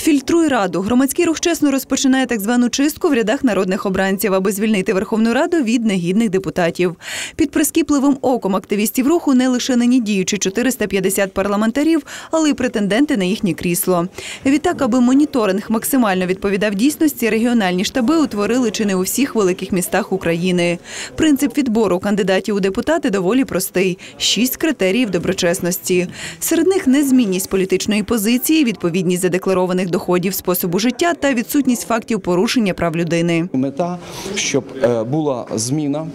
Фільтруй раду. Громадський рух чесно розпочинає так звану чистку в рядах народних обранців, аби звільнити Верховну Раду від негідних депутатів. Під прискіпливим оком активістів руху не лише нині діючі 450 парламентарів, але й претенденти на їхнє крісло. Відтак, аби моніторинг максимально відповідав дійсності, регіональні штаби утворили чи не у всіх великих містах України. Принцип відбору кандидатів у депутати доволі простий: шість критеріїв доброчесності. Серед них незмінність політичної позиції, відповідність задекларованих доходів способу життя та відсутність фактів порушення прав людини. Мета, щоб е, була зміна.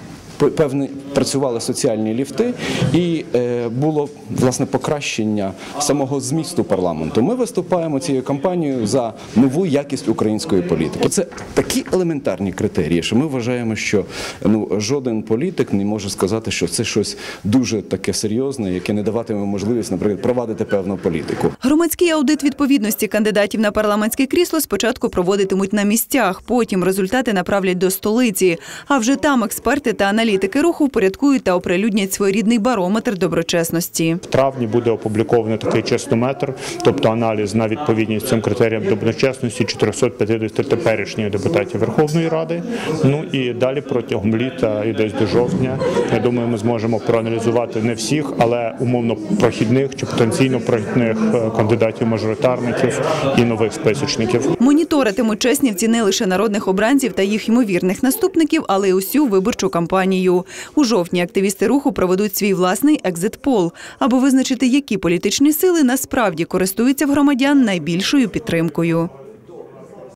Певні працювали соціальні ліфти, і е, було власне покращення самого змісту парламенту. Ми виступаємо цією кампанією за нову якість української політики. Це такі елементарні критерії, що ми вважаємо, що ну жоден політик не може сказати, що це щось дуже таке серйозне, яке не даватиме можливість, наприклад, провадити певну політику. Громадський аудит відповідності кандидатів на парламентське крісло спочатку проводитимуть на місцях, потім результати направлять до столиці. А вже там експерти та аналітики руху впорядкують та оприлюднять своєрідний барометр доброчесності. В травні буде опублікований такий честометр, тобто аналіз на відповідність цим критеріям доброчесності 450 теперішніх депутатів Верховної Ради. Ну і далі протягом літа і десь до жовтня. Я думаю, ми зможемо проаналізувати не всіх, але умовно прохідних чи потенційно прохідних е, кандидатів-мажоритарників і нових списочників. Моніторитимуть чеснівці не лише народних обранців та їх ймовірних наступників, але й усю виборчу кампанію. У жовтні активісти руху проведуть свій власний екзит-пол, аби визначити, які політичні сили насправді користуються в громадян найбільшою підтримкою.